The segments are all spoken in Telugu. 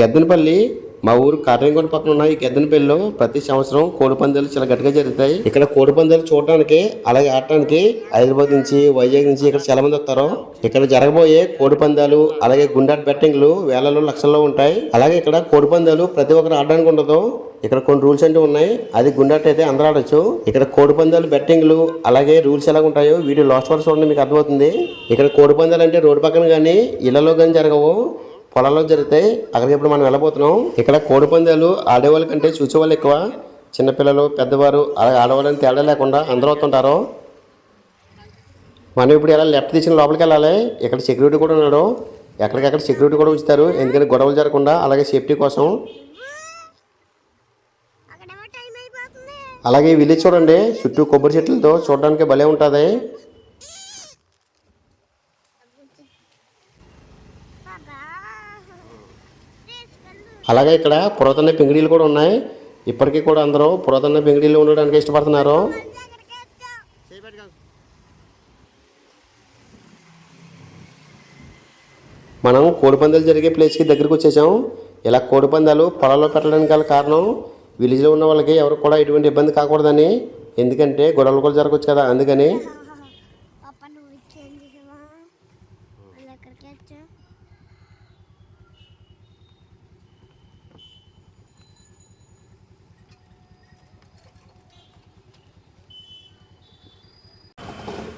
గద్దెనపల్లి మా ఊరు కాటనగొండ పక్కన ఉన్న ఈ గెద్దనపల్లిలో ప్రతి సంవత్సరం కోడి పందాలు చాలా గట్టిగా జరుగుతాయి. ఇక్కడ కోడి పందాలు చూడడానికి అలాగే ఆడటానికి హైదరాబాద్ నుంచి వైజాగ్ నుంచి ఇక్కడ చాలా మంది వస్తారు. ఇక్కడ జరగబోయే కోడి పందాలు అలాగే గుండాట్ బెట్టింగ్లు వేలలో లక్షల్లో ఉంటాయి. అలాగే ఇక్కడ కోడి పందాలు ప్రతి ఒక్కరు ఆడడానికి ఉండదు. ఇక్కడ కొన్ని రూల్స్ అంటూ ఉన్నాయి. అది గుండాట్ అయితే అందరూ ఆడొచ్చు. ఇక్కడ కోడి పందాలు బెట్టింగ్లు అలాగే రూల్స్ ఎలా ఉంటాయో వీడియో లాస్ట్ వరకు చూడండి మీకు అర్థమవుతుంది. ఇక్కడ కోడి పందాలు అంటే రోడ్డు పక్కన కానీ ఇళ్ళలో కానీ జరగవు. పొలాల్లో జరుగుతాయి అక్కడికి ఇప్పుడు మనం వెళ్ళబోతున్నాం? ఇక్కడ కోడి పందాలు ఆడేవాళ్ళ కంటే చూసేవాళ్ళు ఎక్కువ. చిన్నపిల్లలు పెద్దవారు అలాగే ఆడవాళ్ళని తేడా లేకుండా అందరూ వస్తుంటారు. మనం ఇప్పుడు ఎలా లెఫ్ట్ తీసిన లోపలికి వెళ్ళాలి? ఇక్కడ సెక్యూరిటీ కూడా ఉన్నాడు. ఎక్కడికక్కడ సెక్యూరిటీ కూడా ఉంచుతారు. ఎందుకంటే గొడవలు జరగకుండా అలాగే సేఫ్టీ కోసం. అలాగే విలేజ్ చూడండి చుట్టూ కొబ్బరి చెట్లతో చూడడానికి భలే ఉంటుంది. అలాగే ఇక్కడ పురాతన పెంగిడీలు కూడా ఉన్నాయి. ఇప్పటికీ కూడా అందరూ పురాతన పెంగిడీలు ఉండడానికి ఇష్టపడుతున్నారు. మనం కోడిపందాలు జరిగే ప్లేస్కి దగ్గరికి వచ్చేసాం. ఇలా కోడిపందాలు పొలాల్లో పెట్టడానికి గల కారణం విలేజ్లో ఉన్న వాళ్ళకి ఎవరు కూడా ఎటువంటి ఇబ్బంది కాకూడదని. ఎందుకంటే గొడవలు కూడా జరగవచ్చు కదా అందుకని పాప నువ్వు ఇచ్చేం చేసావా మళ్ళీ ఎక్కడికి వచ్చావు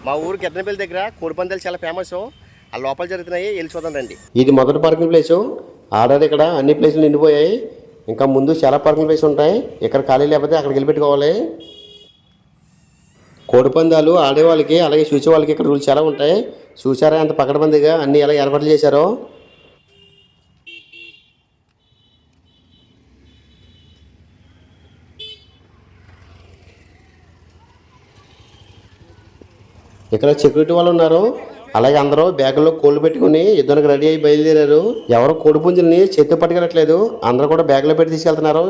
మా ఊరు గిద్దనపల్లి దగ్గర కోడిపందాలు చాలా ఫేమస్ ఆ లోపల జరుగుతున్నాయి. వెళ్ళి చూద్దాం రండి. ఇది మొదటి పార్కింగ్ ప్లేసు ఆర్డర్ ఇక్కడ. అన్ని ప్లేసులు నిండిపోయాయి. ఇంకా ముందు చాలా పార్కింగ్ ప్లేస్ ఉంటాయి. ఇక్కడ ఖాళీ లేకపోతే అక్కడికి వెళ్ళి పెట్టుకోవాలి. కోడిపందాలు ఆడేవాళ్ళకి అలాగే చూసే వాళ్ళకి ఇక్కడ రూల్స్ చాలా ఉంటాయి. చూసారా అంత పకడబందిగా అన్ని ఎలా ఏర్పాట్లు చేశారో? ఇక్కడ సెక్యూరిటీ వాళ్ళు ఉన్నారు. అలాగే అందరూ బ్యాగుల్లో కోళ్ళు పెట్టుకుని యుద్ధానికి రెడీ అయ్యి బయలుదేరారు. ఎవరు కోడి పుంజుల్ని చేతి పట్టుకెళ్ళట్లేదు. అందరూ కూడా బ్యాగులో పెట్టి తీసుకెళ్తున్నారు.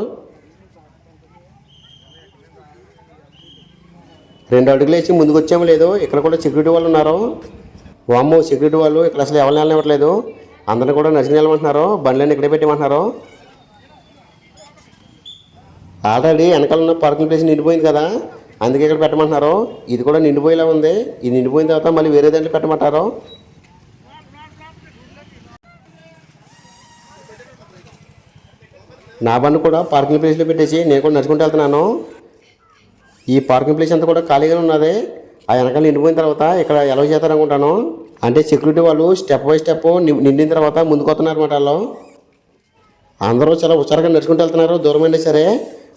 రెండు అడుగులు వేసి ముందుకు వచ్చాము లేదు. ఇక్కడ కూడా సెక్యూరిటీ వాళ్ళు ఉన్నారు. వామ్మో సెక్యూరిటీ వాళ్ళు ఇక్కడ అసలు ఎవరిని వెళ్ళనివ్వట్లేదు. అందరిని కూడా నచ్చిన వెళ్ళమంటున్నారు. బండ్లని ఇక్కడే పెట్టమంటున్నారు. ఆల్రెడీ వెనకాల ఉన్న పార్కింగ్ ప్లేస్ నిండిపోయింది కదా. అందుకే ఇక్కడ పెట్టమంటున్నారు. ఇది కూడా నిండిపోయేలా ఉంది. ఇది నిండిపోయిన తర్వాత మళ్ళీ వేరే దాంట్లో పెట్టమంటారు. నా బండి కూడా పార్కింగ్ ప్లేస్లో పెట్టేసి నేను కూడా నడుచుకుంటూ వెళ్తున్నాను. ఈ పార్కింగ్ ప్లేస్ అంతా కూడా ఖాళీగానే ఉన్నది. ఆ వెనకాల నిండిపోయిన తర్వాత ఇక్కడ ఎలా చేస్తారనుకుంటాను. అంటే సెక్యూరిటీ వాళ్ళు స్టెప్ బై స్టెప్ నిండిన తర్వాత ముందుకు వస్తున్నారు అనమాట వాళ్ళు. అందరూ చాలా హుషారుగా నడుచుకుంటూ వెళ్తున్నారు. దూరమైనా సరే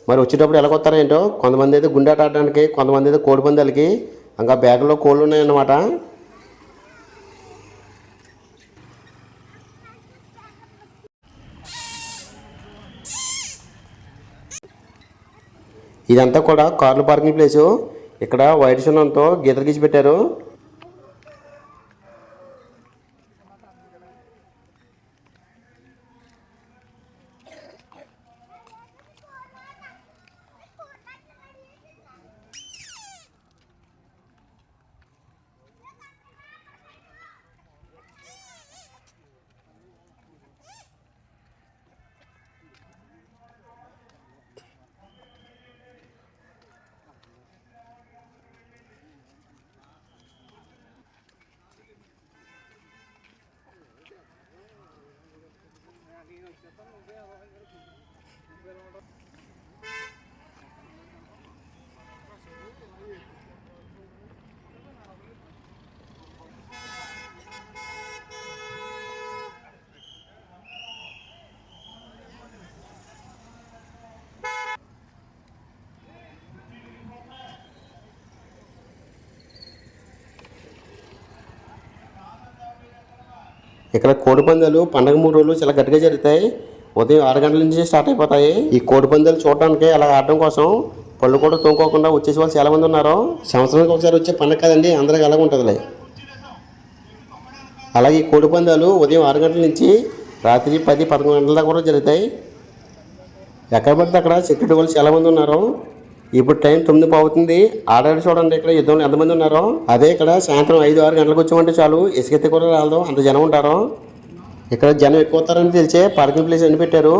మరి వచ్చేటప్పుడు ఎలా కొత్తారో ఏంటో కొంతమంది అయితే గుండెట ఆడడానికి కొంతమంది అయితే కోడి పందాలకి ఇంకా బ్యాగులో కోళ్ళు ఉన్నాయన్నమాట. ఇదంతా కూడా కార్లు పార్కింగ్ ప్లేసు. ఇక్కడ వైట్ సున్నంతో గీతలు గీసి పెట్టారు. ఇక్కడ కోడిపందాలు పండగ మూడు రోజులు చాలా గట్టిగా జరుగుతాయి. ఉదయం ఆరు గంటల నుంచి స్టార్ట్ అయిపోతాయి. ఈ కోడిపందాలు చూడడానికి అలా ఆడడం కోసం పళ్ళు కూడా తోముకోకుండా వచ్చేసి వాళ్ళు చాలామంది ఉన్నారు. సంవత్సరానికి ఒకసారి వచ్చే పండగ కదండి అందరికి అలాగే ఉంటుందిలే. అలాగే ఈ కోడిపందాలు ఉదయం ఆరు గంటల నుంచి రాత్రి పది పదకొండు గంటల దాకా కూడా జరుగుతాయి. ఎక్కడ పడితే అక్కడ సెక్యూరిటీ వాళ్ళు చాలామంది ఉన్నారు. ఇప్పుడు టైం తొమ్మిది అవుతుంది ఆడాడు చూడండి ఇక్కడ యుద్ధంలో ఎంతమంది ఉన్నారో. అదే ఇక్కడ సాయంత్రం ఐదు ఆరు గంటలకు వచ్చామంటే చాలు. ఇసుకెత్తి కూడా రాలదు. అంత జనం ఉంటారు. ఇక్కడ జనం ఎక్కువ అవుతారని తెలిసే పార్కింగ్ ప్లేస్ అన్ని పెట్టారు.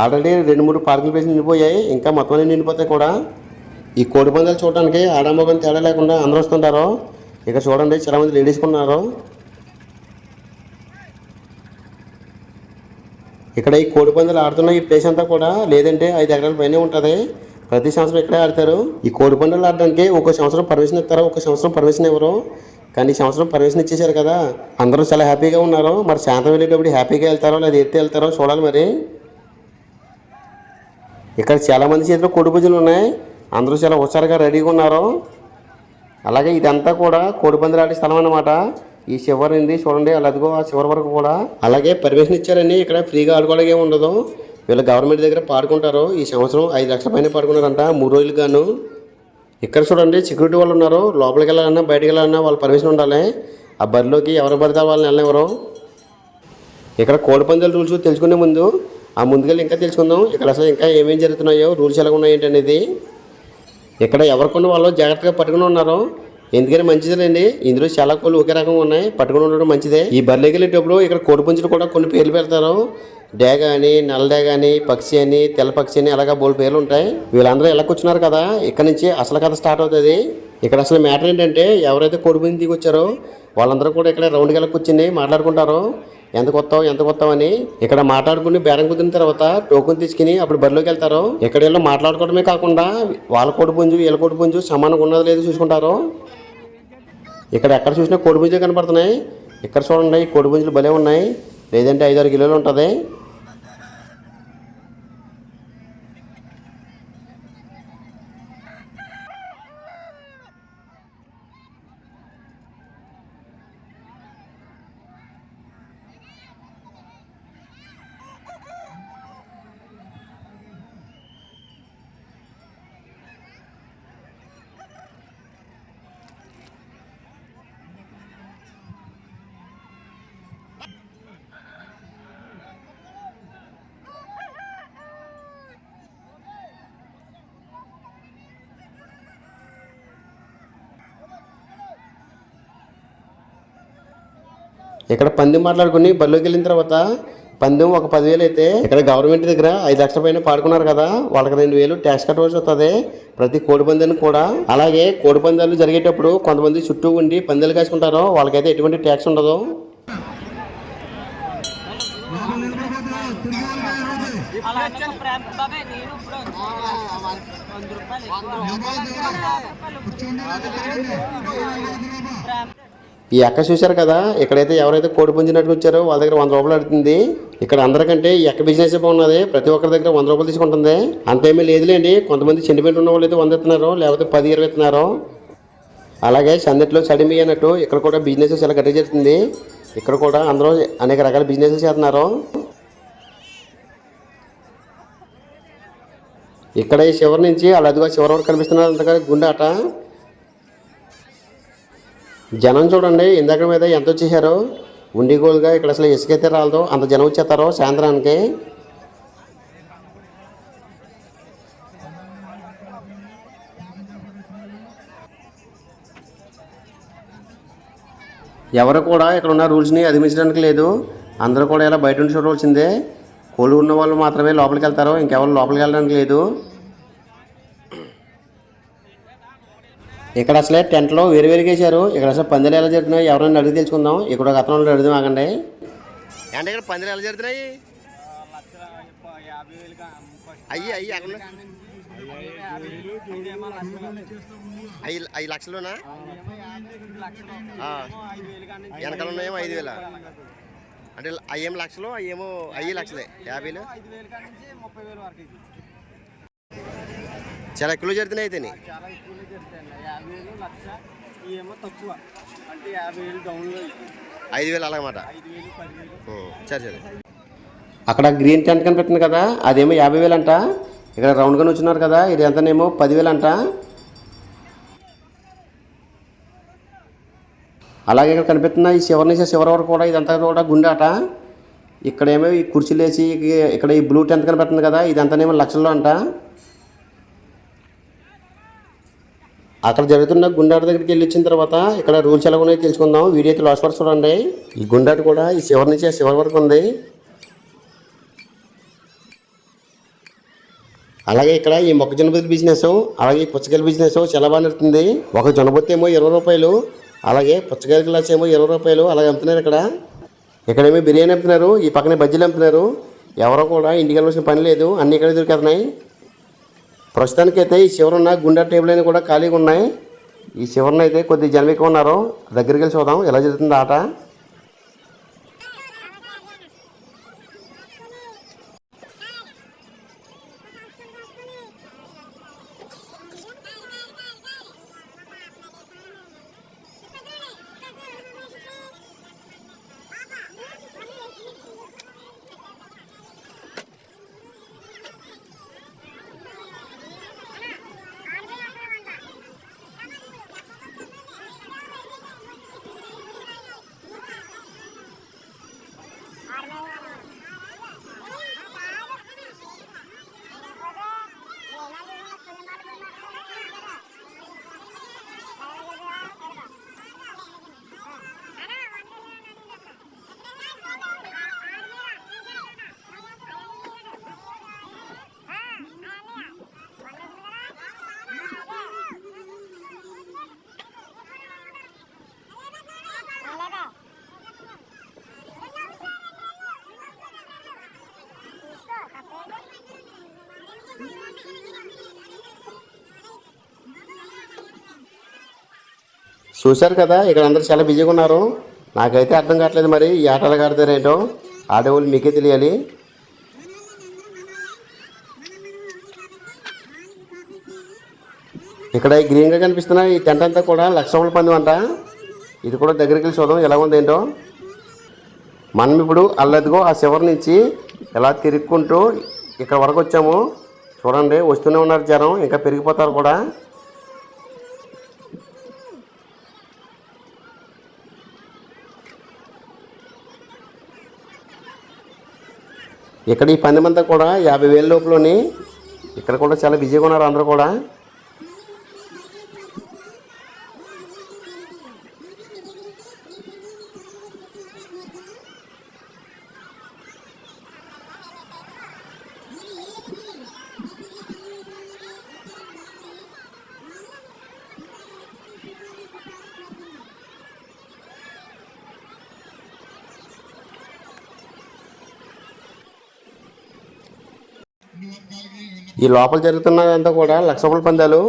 ఆల్రెడీ రెండు మూడు పార్కింగ్ ప్లేస్ నిండిపోయాయి. ఇంకా మొత్తం అన్ని నిండిపోతాయి కూడా. ఈ కోడి పందాలు చూడడానికి ఆడమగం తేడా లేకుండా అందరూ వస్తుంటారు. ఇక్కడ చూడండి చాలా మంది లేడీస్ ఉన్నారు. ఇక్కడ ఈ కోడి పందాలు ఆడుతున్న ఈ ప్లేస్ అంతా కూడా లేదంటే ఐదు ఎకరాల పైనే ఉంటుంది. ప్రతి సంవత్సరం ఇక్కడే ఆడతారు. ఈ కోడి పండుగలు ఆడడానికి ఒక సంవత్సరం పర్మిషన్ ఇస్తారు? ఒక సంవత్సరం పర్మిషన్ ఇవ్వరు. కానీ ఈ సంవత్సరం పర్మిషన్ ఇచ్చేసారు కదా. అందరూ చాలా హ్యాపీగా ఉన్నారు. మరి శాంతం వెళ్ళేటప్పుడు హ్యాపీగా వెళ్తారో లేదా ఎత్తి వెళ్తారో చూడాలి మరి. ఇక్కడ చాలామంది చేతిలో కోడి పూజలు ఉన్నాయి. అందరూ చాలా హుషారుగా రెడీగా ఉన్నారు. అలాగే ఇదంతా కూడా కోడిపందులు ఆడే స్థలం అన్నమాట. ఈ చివరి చూడండి అలా అదిగో ఆ చివరి వరకు కూడా. అలాగే పర్మిషన్ ఇచ్చారని ఇక్కడ ఫ్రీగా ఆడుకోవడానికి ఏమి ఉండదు. వీళ్ళు గవర్నమెంట్ దగ్గర పాడుకుంటారు ఈ సంవత్సరం ఐదు లక్షల పైన పాడుకున్నారంట. మూడు రోజులు గాను ఇక్కడ చూడండి సెక్యూరిటీ వాళ్ళు ఉన్నారు లోపలికి వెళ్ళాలన్నా బయటకు వెళ్ళాలన్నా వాళ్ళ పర్మిషన్ ఉండాలి. ఆ బరిలోకి ఎవరు పడితే వాళ్ళని వెళ్ళనివ్వరు ఇక్కడ కోడిపందాల రూల్స్ తెలుసుకునే ముందు ఆ ముందుకెళ్ళి ఇంకా తెలుసుకుందాం. ఇక్కడ అసలు ఇంకా ఏమేమి జరుగుతున్నాయో రూల్స్ ఎలా ఉన్నాయి అనేది. ఇక్కడ ఎవరికొన్న వాళ్ళు జాగ్రత్తగా పట్టుకుని ఉన్నారు ఎందుకని మంచిదేనండి ఇందులో చాలా కోళ్ళు ఒకే రకంగా ఉన్నాయి. పట్టుకుని ఉండడం మంచిదే. ఈ బర్రెకి వెళ్ళేటప్పుడు ఇక్కడ కోడి పుంజులు కూడా కొన్ని పేర్లు పెడతారు. డేగ అని నల్లడేగ అని పక్షి అని తెల్ల పక్షి అని అలాగా బోల్ పేర్లు ఉంటాయి. వీళ్ళందరూ ఇలా కూర్చున్నారు కదా ఇక్కడ నుంచి అసలు కథ స్టార్ట్ అవుతుంది. ఇక్కడ అసలు మ్యాటర్ ఏంటంటే ఎవరైతే కోడి దిగొచ్చారో దిగి వచ్చారో వాళ్ళందరూ కూడా ఇక్కడ రౌండ్కి వెళ్ళి కూర్చుని మాట్లాడుకుంటారు. ఎంత కొత్తావు ఎంత కొత్తావు అని. ఇక్కడ మాట్లాడుకుని బేరం కుదిరిన తర్వాత టోకెన్ తీసుకుని అప్పుడు బరిలోకి వెళ్తారు. ఇక్కడ వీళ్ళు మాట్లాడుకోవడమే కాకుండా వాళ్ళ కోడి పుంజు వీళ్ళ కోడి పుంజు సమానంగా ఉన్నది లేదు చూసుకుంటారు. ఇక్కడ ఎక్కడ చూసినా కోడి పుంజులు కనపడుతున్నాయి. ఇక్కడ చూడండి కోడి పుంజులు భలే ఉన్నాయి. లేదంటే ఐదారు కిలోలు ఉంటుంది. ఇక్కడ పందెం మాట్లాడుకుని బరిలోకి వెళ్ళిన తర్వాత పందెం ఒక పదివేలు అయితే ఇక్కడ గవర్నమెంట్ దగ్గర ఐదు లక్షల పైన పాడుకున్నారు కదా వాళ్ళకి రెండు వేలు ట్యాక్స్ కట్టవలసి వస్తుంది ప్రతి కోడి పందానికి కూడా అలాగే కోడి పందాలు జరిగేటప్పుడు కొంతమంది చుట్టూ ఉండి పందాలు కాసుకుంటారు వాళ్ళకైతే ఎటువంటి ట్యాక్స్ ఉండదు అలా ఈ అక్క చూశారు కదా ఇక్కడైతే ఎవరైతే కోడి పుంజినట్టు వచ్చారో వాళ్ళ దగ్గర వంద రూపాయలు అడుగుతుంది. ఇక్కడ అందరికంటే ఈ అక్క బిజినెస్ బాగున్నది ప్రతి ఒక్కరి దగ్గర వంద రూపాయలు తీసుకుంటుంది. అంతేమీ లేదులేండి కొంతమంది సెంటిమెంట్ ఉన్న వాళ్ళు అయితే వంద ఇస్తున్నారు లేకపోతే పది ఇరవై ఇస్తున్నారు. అలాగే సందట్లో చడిమి అన్నట్టు ఇక్కడ కూడా బిజినెస్ చాలా గట్టిగా జరుగుతుంది. ఇక్కడ కూడా అందరూ అనేక రకాల బిజినెస్ చేస్తున్నారు. ఇక్కడ ఈ చివరి నుంచి అలా అదిగో చివరి వరకు కనిపిస్తున్నారు అంతగా గుండె అట జనం చూడండి ఇందాక మీద ఎంత వచ్చేసారో? ఉండిగోలుగా ఇక్కడ అసలు ఇసుకైతే రాలదు. అంత జనం వచ్చేస్తారు సాయంత్రానికి. ఎవరు కూడా ఇక్కడ ఉన్న రూల్స్ని అధిమించడానికి లేదు. అందరూ కూడా ఇలా బయట ఉండి చూడవలసిందే కోళ్ళు ఉన్న వాళ్ళు మాత్రమే లోపలికి వెళ్తారు. ఇంకెవరు లోపలికి వెళ్ళడానికి లేదు. ఇక్కడ అసలే టెంట్లో వేరు వేరుగా వేసారు ఇక్కడ అసలు పందిలు ఎలా జరుగుతున్నాయి ఎవరైనా అడిగి తెలుసుకుందాం. ఇక్కడ ఒక అతను అడుగుదాం ఆగండి. అంటే ఇక్కడ పందిలు ఎలా జరుగుతున్నాయి? అయ్యి అయ్యి అక్కడ ఐదు ఐదు లక్షలునా? వెనకాల ఉన్నాయేమో ఐదు వేల? అంటే అయ్యేం లక్షలు అయ్యేమో అయ్యి లక్షలే. యాభైలు ఐదు వేలు కాడి నుంచి ముప్పై వేలు వరకు ఇది చాలా ఎక్కువ జరుగుతున్నాయి అయితే చాలా ఎక్కువనే జరుగుతాయండి యాభై వేలు లక్ష ఏమో తక్కువ. అంటే యాభై వేలు డౌన్లో ఇది. ఐదు వేలు అలాగమాట. ఐదు వేలు పదివేలు సరే సరే. అక్కడ గ్రీన్ టెంట్ కనిపిస్తుంది కదా అదేమో యాభై వేలు అంట ఇక్కడ రౌండ్గా వచ్చున్నారు కదా ఇది ఎంతనేమో పదివేలు అంట అలాగే ఇక్కడ కనిపిస్తున్న ఈ చివరి నుంచి చివరి వరకు కూడా ఇదంతా కూడా గుండె ఆట. ఇక్కడేమో ఈ కుర్చీలు వేసి ఇక్కడ ఈ బ్లూ టెంట్ కనిపిస్తుంది కదా ఇదంతానేమో లక్షల్లో అంట. అక్కడ జరుగుతున్న గుండాట దగ్గరికి వెళ్ళి వచ్చిన తర్వాత ఇక్కడ రూల్స్ ఎలా ఉన్నాయో తెలుసుకుందాం. వీడియో అయితే లాస్ట్ వరకు చూడండి. ఈ గుండాట కూడా ఈ చివరి నుంచి ఆ చివరి వరకు ఉంది. అలాగే ఇక్కడ ఈ మొక్కజొన్న బుద్ధి బిజినెస్ అలాగే ఈ పుచ్చకాయల బిజినెస్ చాలా బాగా నడుతుంది. ఒక జొన్నబుత్తి ఏమో ఇరవై రూపాయలు అలాగే పుచ్చకాయల గ్లాస్ ఏమో ఇరవై రూపాయలు అలాగే అమ్ముతున్నారు ఇక్కడ. ఇక్కడేమో బిర్యానీ అమ్ముతున్నారు ఈ పక్కనే బజ్జీలు అమ్ముతున్నారు. ఎవరో కూడా ఇంటికి వెళ్ళవలసిన పని లేదు అన్ని ఇక్కడ దొరికేతున్నాయి ప్రస్తుతానికైతే ఈ చివరున్న గుండె టేబుల్ అని కూడా ఖాళీగా ఉన్నాయి. ఈ చివరన అయితే కొద్ది జనం ఎక్కువ ఉన్నారు. దగ్గరికి వెళ్ళి చూద్దాం. ఎలా జరుగుతుంది ఆట? చూశారు కదా ఇక్కడ అందరూ చాలా బిజీగా ఉన్నారు. నాకైతే అర్థం కావట్లేదు మరి ఈ ఆటలు ఎలా ఆడతారేంటో ఆడేవాళ్ళు మీకే తెలియాలి. ఇక్కడ ఈ గ్రీన్గా కనిపిస్తున్న ఈ టెంట్ అంతా కూడా లక్ష రూపాయల పందెం అంట. ఇది కూడా దగ్గరికి వెళ్ళి చూద్దాం ఎలా ఉంది ఏంటో. మనం ఇప్పుడు అల్లదిగో ఆ చివరి నుంచి ఎలా తిరుక్కుంటూ ఇక్కడ వరకు వచ్చాము. చూడండి వస్తూనే ఉన్నారు జనం ఇంకా పెరిగిపోతారు కూడా. ఇక్కడ ఈ పందెమంతా కూడా యాభై వేల లోపలని ఇక్కడ కూడా చాలా బిజీగా ఉన్నారు అందరూ కూడా. ఈ లోపల జరుగుతున్నదంతా కూడా లక్ష రూపాయల పందాలు.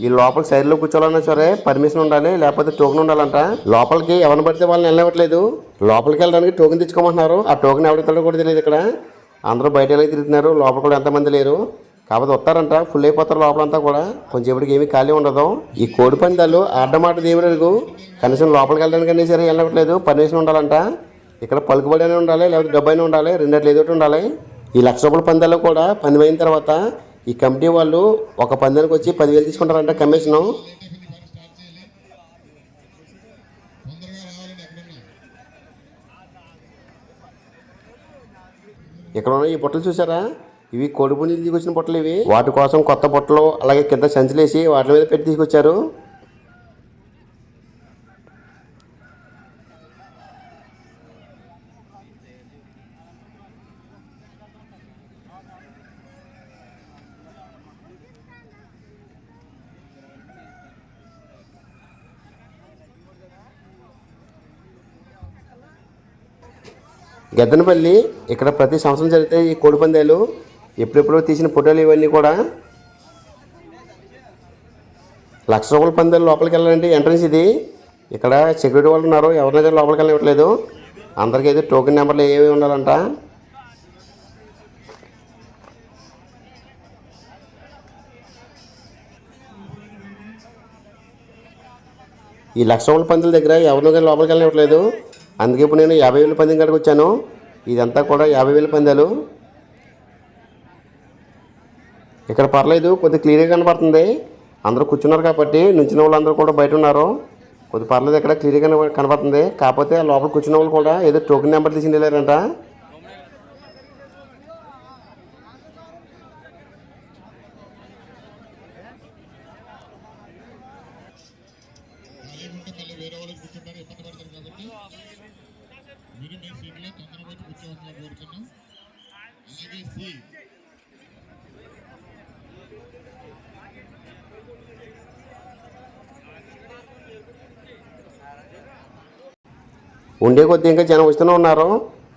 ఈ లోపల సైడ్లో కూర్చోవాలన్నా సరే పర్మిషన్ ఉండాలి లేకపోతే టోకెన్ ఉండాలంట. లోపలికి ఎవరిని పడితే వాళ్ళని వెళ్ళవట్లేదు లోపలికి వెళ్ళడానికి టోకెన్ తెచ్చుకోమంటున్నారు. ఆ టోకెన్ ఎవరిస్తాడో కూడా తెలియదు ఇక్కడ. అందరూ బయట వెళ్ళి తిరుగుతున్నారు. లోపల కూడా ఎంతమంది లేరు. కాకపోతే వస్తారంట. ఫుల్ అయిపోతారు లోపలంతా కూడా. కొంచెంసేపటికి ఏమీ ఖాళీ ఉండదు. ఈ కోడి పందాలు ఆడమాట దేవుడు కనీసం లోపలికి వెళ్ళడానికైనా సరే వెళ్ళవట్లేదు పర్మిషన్ ఉండాలంట. ఇక్కడ పలుకుబడి ఉండాలి లేకపోతే డబ్బు అయినా ఉండాలి రెండట్లు ఏదో ఉండాలి. ఈ లక్ష రూపాయల పందాలు కూడా పందెం అయిన తర్వాత ఈ కమిటీ వాళ్ళు ఒక పందానికి వచ్చి పదివేలు తీసుకుంటారంట కమిషను. ఇక్కడ ఉన్న ఈ బుట్టలు చూసారా? ఇవి కొడుపు నీళ్ళు తీసుకొచ్చిన బుట్టలు ఇవి. వాటి కోసం కొత్త బుట్టలు అలాగే కింద సంచులేసి వాటి మీద పెట్టి తీసుకొచ్చారు. గద్దనపల్లి ఇక్కడ ప్రతి సంవత్సరం జరిగితే ఈ కోడి పందాలు ఎప్పుడెప్పుడో తీసిన ఫోటోలు ఇవన్నీ కూడా లక్ష రూపాయల పందాలు లోపలికి వెళ్ళాలంటే ఎంట్రన్స్ ఇది. ఇక్కడ సెక్యూరిటీ వాళ్ళు ఉన్నారు. ఎవరినైతే లోపలికి వెళ్ళట్లేదు అందరికీ అయితే టోకెన్ నెంబర్లు ఏవి ఉండాలంట. ఈ లక్ష రూపాయల పందుల దగ్గర ఎవరినో కానీ లోపలికి వెళ్ళట్లేదు అందుకే ఇప్పుడు నేను యాభై వేల పందెం కాడికి వచ్చాను. ఇదంతా కూడా యాభై వేల పందాలు. ఇక్కడ పర్లేదు కొద్దిగా క్లియర్గా కనపడుతుంది అందరూ కూర్చున్నారు కాబట్టి నుంచిన వాళ్ళందరూ కూడా బయట ఉన్నారు. కొద్ది పర్లేదు ఇక్కడ క్లియర్గా కనపడుతుంది కాకపోతే లోపల కూర్చున్న వాళ్ళు కూడా ఏదో టోకెన్ నెంబర్ తీసి వెళ్ళారంట. వేరే కూర్చుంటారు పడతారు కాబట్టి మీరు మీ సీట్లో తొందరగా వచ్చి కోరుతున్నాం. అలాగే సి. ఉండే కొద్ది ఇంకా జనం వస్తూనే ఉన్నారు.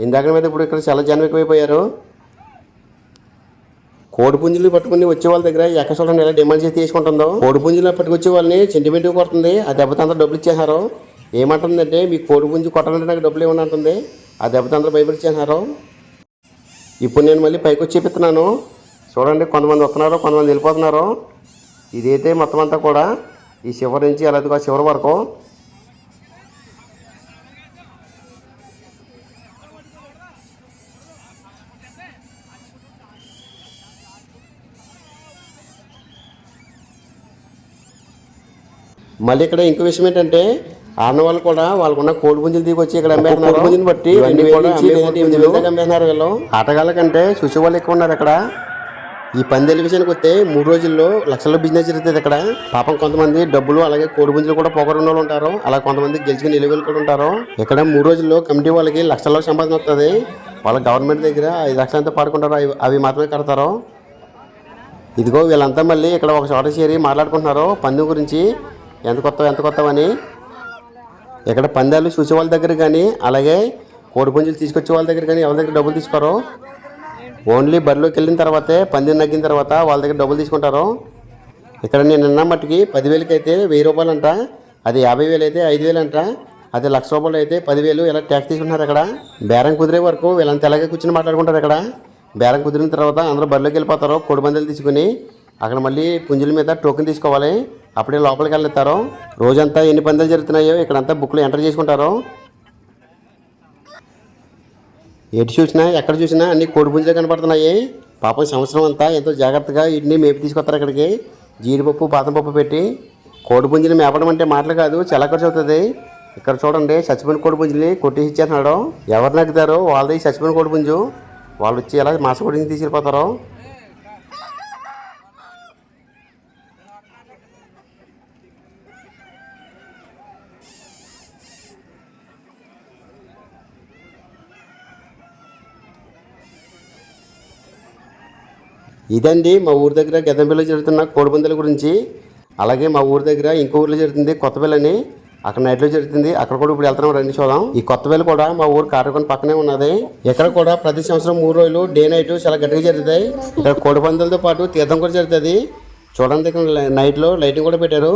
ఇందాక మీద ఇప్పుడు ఇక్కడ చాలా జనం ఎక్కువైపోయారు. కోడిపుంజులు పట్టుకుని వచ్చే వాళ్ళ దగ్గర ఎక్క చూడండి ఎలా డిమాండ్ చేసి తీసుకుంటుందో. కోడిపుంజులు పట్టుకొచ్చే వాళ్ళని సెంటిమెంట్ కొడుతుంది. ఆ దెబ్బతో అంతా డబ్బులు ఇచ్చేసారు ఏమంటుందంటే మీ కోడి పుంజు కొట్టాలంటే నాకు డబ్బులు ఇవ్వని అంటుంది. ఆ దెబ్బతో అందరూ భయపడిచ్చేసారు ఇప్పుడు నేను మళ్ళీ పైకి వచ్చి చూపిస్తున్నాను. చూడండి కొంతమంది వస్తున్నారు కొంతమంది వెళ్ళిపోతున్నారు. ఇదైతే మొత్తం అంతా కూడా ఈ చివరి నుంచి అలాది ఎదుగు చివరి వరకు మళ్ళీ ఇక్కడ ఇంకో విషయం ఏంటంటే ఆడిన వాళ్ళు కూడా వాళ్ళకున్న కోడి పుంజులు దిగి వచ్చి ఇక్కడ అమ్మేస్తున్నారు. పుంజుని బట్టి అమ్మేస్తున్నారు వీళ్ళు. ఆటగాళ్ళ కంటే చూసే వాళ్ళు ఎక్కువ ఉన్నారు ఇక్కడ ఈ పందేల విషయానికి వస్తే మూడు రోజుల్లో లక్షల బిజినెస్ జరుగుతుంది ఇక్కడ పాపం కొంతమంది డబ్బులు అలాగే కోడి పుంజులు కూడా పోగొన్న వాళ్ళు ఉంటారు. అలా కొంతమంది గెలుచుకుని నిలువలు కూడా ఉంటారు. ఇక్కడ మూడు రోజుల్లో కమిటీ వాళ్ళకి లక్షల్లో సంపాదన వస్తుంది. వాళ్ళ గవర్నమెంట్ దగ్గర ఐదు లక్షలంతా పాడుకుంటారు. అవి అవి మాత్రమే కడతారు. ఇదిగో వీళ్ళంతా మళ్ళీ ఇక్కడ ఒక చోట చేరి మాట్లాడుకుంటున్నారు. పందెం గురించి ఎంత కొత్త ఎంత కొత్తవని. ఇక్కడ పందాలు చూసే వాళ్ళ దగ్గర కానీ అలాగే కోడి పుంజులు తీసుకొచ్చే వాళ్ళ దగ్గర కానీ ఎవరి దగ్గర డబ్బులు తీసుకోరు? ఓన్లీ బరిలోకి వెళ్ళిన తర్వాతే పందెం నగ్గిన తర్వాత వాళ్ళ దగ్గర డబ్బులు తీసుకుంటారు? ఇక్కడ నేను నిన్న మట్టుకి పదివేలకి అయితే వెయ్యి రూపాయలు అంట అది యాభై వేలు అయితే ఐదు వేలు అంట అదే లక్ష రూపాయలు అయితే పదివేలు ఇలా ట్యాక్స్ తీసుకుంటున్నారు ఇక్కడ బేరం కుదిరే వరకు వీళ్ళంతా ఎలాగే కూర్చొని మాట్లాడుకుంటారు ఇక్కడ. బేరం కుదిరిన తర్వాత అందరూ బరిలోకి వెళ్ళిపోతారు కోడి పందాలు తీసుకుని అక్కడ మళ్ళీ పుంజుల మీద టోకెన్ తీసుకోవాలి. అప్పుడే లోపలికి వెళ్ళిస్తారు రోజంతా ఎన్ని పందాలు జరుగుతున్నాయో ఇక్కడంతా బుక్లు ఎంటర్ చేసుకుంటారు. ఎటు చూసినా ఎక్కడ చూసినా అన్ని కోడిపుంజులే కనపడుతున్నాయి. పాపం సంవత్సరం అంతా ఎంతో జాగ్రత్తగా వీటిని మేపి తీసుకొస్తారు ఇక్కడికి జీడిపప్పు బాదం పప్పు పెట్టి కోడిపుంజుని మేపడం అంటే మాటలు కాదు చాలా ఖర్చు అవుతుంది. ఇక్కడ చూడండి చచ్చిపోయిన కోడిపుంజుని కొట్టేసి ఇచ్చేస్తున్నాడు. ఎవరు నగ్గుతారో వాళ్ళది చచ్చిపోయిన కోడిపుంజు వాళ్ళు వచ్చి ఎలా మాస కొడిని తీసుకెళ్ళిపోతారో? ఇదండి మా ఊరి దగ్గర గెదంపల్లిలో జరుగుతున్న కోడిపందుల గురించి. అలాగే మా ఊరి దగ్గర ఇంకో ఊర్లో జరుగుతుంది కొత్తబెల్లని అక్కడ నైట్లో జరుగుతుంది. అక్కడ కూడా ఇప్పుడు వెళ్తున్నాం రండి చూద్దాం. ఈ కొత్తబెల్లి కూడా మా ఊరు కారకొని పక్కనే ఉన్నది. ఇక్కడ కూడా ప్రతి సంవత్సరం మూడు రోజులు డే నైట్ చాలా గట్టిగా జరుగుతాయి. ఇక్కడ కోడిపందులతో పాటు తీర్థం కూడా జరుగుతుంది. చూడండి ఇక్కడ నైట్లో లైటింగ్ కూడా పెట్టారు.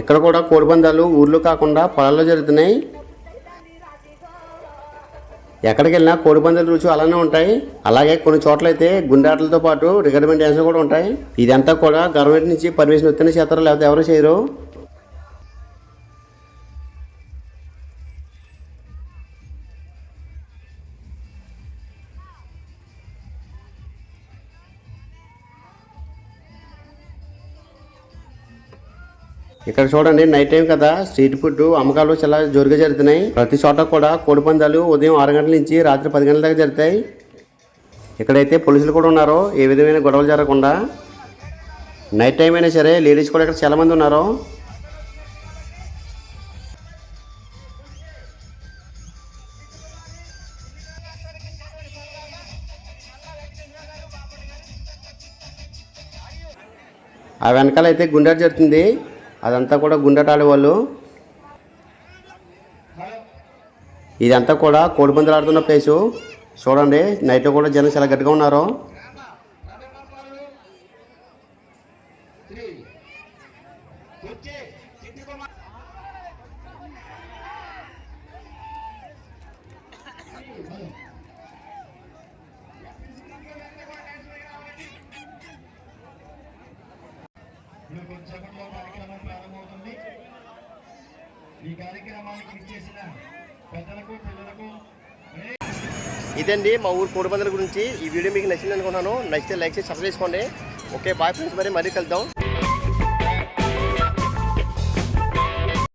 ఇక్కడ కూడా కోడిపందాలు ఊర్లో కాకుండా పొలాల్లో జరుగుతున్నాయి. ఎక్కడికి వెళ్ళినా కోడిపందాల రుచి అలానే ఉంటాయి. అలాగే కొన్ని చోట్ల అయితే గుండాటలతో పాటు రికమెండ్ డ్యాన్స్ కూడా ఉంటాయి. ఇదంతా కూడా గవర్నమెంట్ నుంచి పర్మిషన్ వచ్చిన చేస్తారు లేకపోతే ఎవరు చేయరు. ఇక్కడ చూడండి నైట్ టైం కదా స్ట్రీట్ ఫుడ్ అమ్మకాలు చాలా జోరుగా జరుగుతున్నాయి. ప్రతి చోట కూడా కోడి పందాలు ఉదయం ఆరు గంటల నుంచి రాత్రి పది గంటల దాకా జరుగుతాయి. ఇక్కడైతే పోలీసులు కూడా ఉన్నారు ఏ విధమైన గొడవలు జరగకుండా. నైట్ టైం అయినా సరే లేడీస్ కూడా ఇక్కడ చాలామంది ఉన్నారు. ఆ వెనకాల అయితే గుండాట జరుగుతుంది. అదంతా కూడా గుండాట ఆడేవాళ్ళు ఇదంతా కూడా కోడిపందులు ఆడుతున్న ప్లేసు చూడండి నైట్లో కూడా జనం చాలా గట్టిగా ఉన్నారు ఇప్పుడు కొంచెంసేపట్లో కార్యక్రమం ప్రారంభమవుతుంది ఈ కార్యక్రమానికి ఇచ్చేసిన పెద్దలకు పిల్లలకు ఇదండి మా ఊరు కోడిబందల గురించి. ఈ వీడియో మీకు నచ్చింది అనుకుంటున్నాను. నచ్చితే లైక్ చేసి సబ్స్క్రైబ్ చేసుకోండి. ఓకే బాయ్ ఫ్రెండ్స్ మరి మరీ కలుద్దాం.